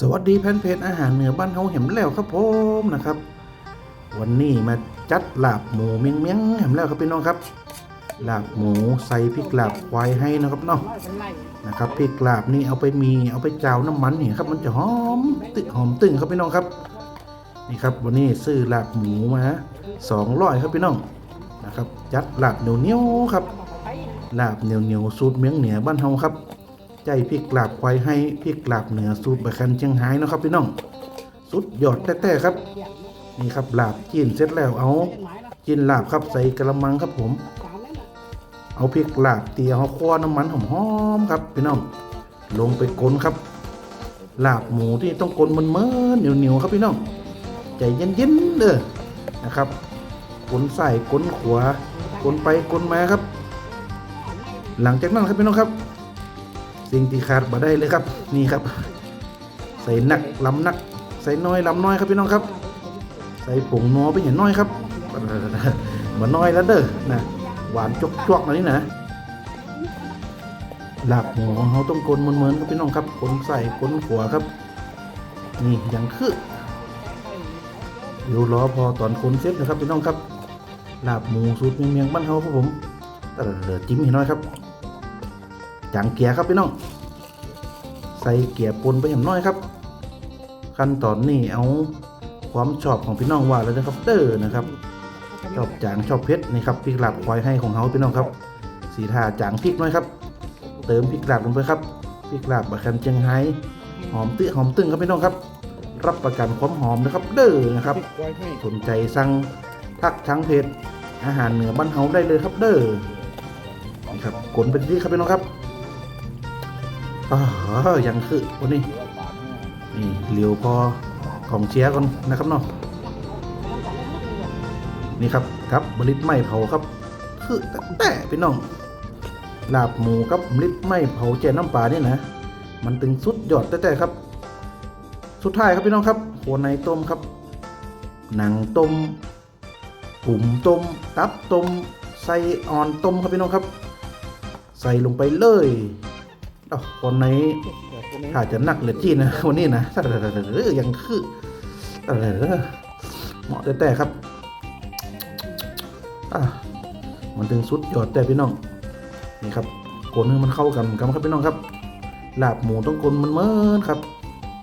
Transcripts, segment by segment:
สวัสดีแฟนเพจอาหารเหนือบ้านเฮาเห็มแล้วครับผมนะครับ วันนี้มาจัดลาบหมูเมียงเมียงเห็มแล้วครับพี่น้องครับลาบหมูใส่พริกลาบควายให้นะครับเนาะนะครับพริกลาบนี่เอาไปมีเอาไปเจ้าน้ำมันนี่ครับมันจะหอมตึหอมตึงครับพี่น้องครับนี่ครับวันนี้ซื้อลาบหมูมาสองร้อยครับพี่น้องนะครับจัดลาบเหนียวเหนียวครับลาบเหนียวเหนียวสูตรเมียงเหนือบ้านเฮาครับ ใจพริกลาบควายให้พริกลาบเหนือสูตรบะคันเชียงไฮ้นะครับพี่น้องสุดยอดแต้ๆครับ นี่ครับลาบจีนเสร็จแล้วเอาจีนลาบครับใส่กระมังครับผม เอาพริกลาบเตียวคั่วน้ำมันหอมๆครับพี่น้องลงไปกลนครับ ลาบหมูที่ต้องกลนมันเมื่อเหนียวๆครับพี่น้องใจเย็นๆเด้อนะครับกลนใส่กลนขวากลนไปกลนมาครับ หลังจากนั้นครับพี่น้องครับ สิ่งที่ขาดบ่ได้เลยครับนี่ครับ ใส่นักลำนัก ใส่น้อยลำน้อยครับพี่น้องครับ ใส่ผงนัวไปเห็นน้อยครับมาน้อยแล้วเด้อนะหวานจกจกๆนะนี่นะหลับหมูเขาต้องกลนเหมือนๆครับพี่น้องครับกลนใส่กลนขัวครับ นี่อย่างคือเดี๋ยวรอพอตอนคนเสร็จนะครับพี่น้องครับลาบหมูสูตรเมียงๆบ้านเฮาครับผมแต่เดี๋ยวจิ้มให้น้อยครับ จางเกียร์ครับพี่น้อง ใส่เกียร์ปนไปอย่างน้อยครับ ขั้นตอนนี้เอาความชอบของพี่น้องว่าแล้วนะครับเด้อนะครับชอบจางชอบเผ็ดนี่ครับพริกหลาบควายให้ของเขาพี่น้องครับ สีทาจางพริกน้อยครับ เติมพริกหลาบลงไปครับพริกหลาบบะคันเจียงไฮ้หอมตื้อหอมตึงครับพี่น้องครับ รับประกันความหอมนะครับเด้อนะครับสนใจสั่งทักทั้งเพจอาหารเหนือบ้านเฮาได้เลยครับเด้อนี่ครับกลเป็นที่ครับพี่น้องครับ อ๋อยังคือวันนี้นี่เหลียวพอของเชียร์ก่อนนะครับเนาะนี่ครับครับบริษไม่เผาครับ คือแต่แตพี่น้องลาบหมูกับบริษไม่เผาแจน้ำปลาเนี่ยนะ มันตึงสุดยอดแต่แต่ครับ สุดท้ายครับพี่น้องครับหัวในต้มครับ หนังต้มหุ่มต้ม ตับต้มใส่อ่อนต้มครับพี่น้องครับ ใส่ลงไปเลย อ้าวคนในถ้าจะหนักเหลือจีนนะวันนี้นะเออยังคือเออเหมาะแต่แต่ครับอะมันถึงสุดยอดแต่พี่น้องนี่ครับกลนให้มันเข้ากันกันครับพี่น้องครับลาบหมูต้องกลนมันเมินครับ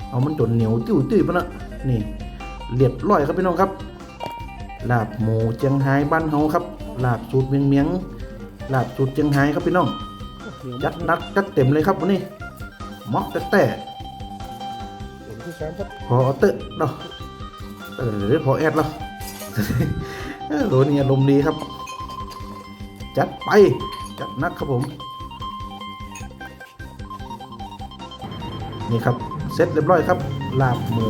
เอามันจนเหนียวติ้วติ้วปะนะนี่เรียบร้อยครับพี่น้องครับลาบหมูเจียงไฮ้บ้านเฮาครับลาบสูตรเมียงเมียงลาบสูตรเจียงไฮ้ครับพี่น้อง จัดหนักจัดเต็มเลยครับวันนี้เหมาะแต่แต่พอเตะเนาะเออพอแอดแล้วเออตัวนี้อารมณ์ดีครับ จัดไปจัดหนักครับผม นี่ครับเสร็จเรียบร้อยครับลาบหมู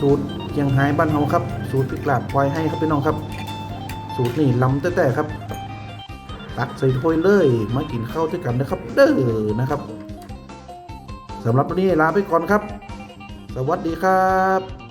สูตรเชียงไฮ้บ้านเฮาครับ สูตรพริกลาบควายให้ครับพี่น้องครับ สูตรนี่ลำแต่แต่ครับ ตักใส่ถ้วยเลย มากินข้าวด้วยกันนะครับ เด้อนะครับสำหรับวันนี้ลาไปก่อนครับ สวัสดีครับ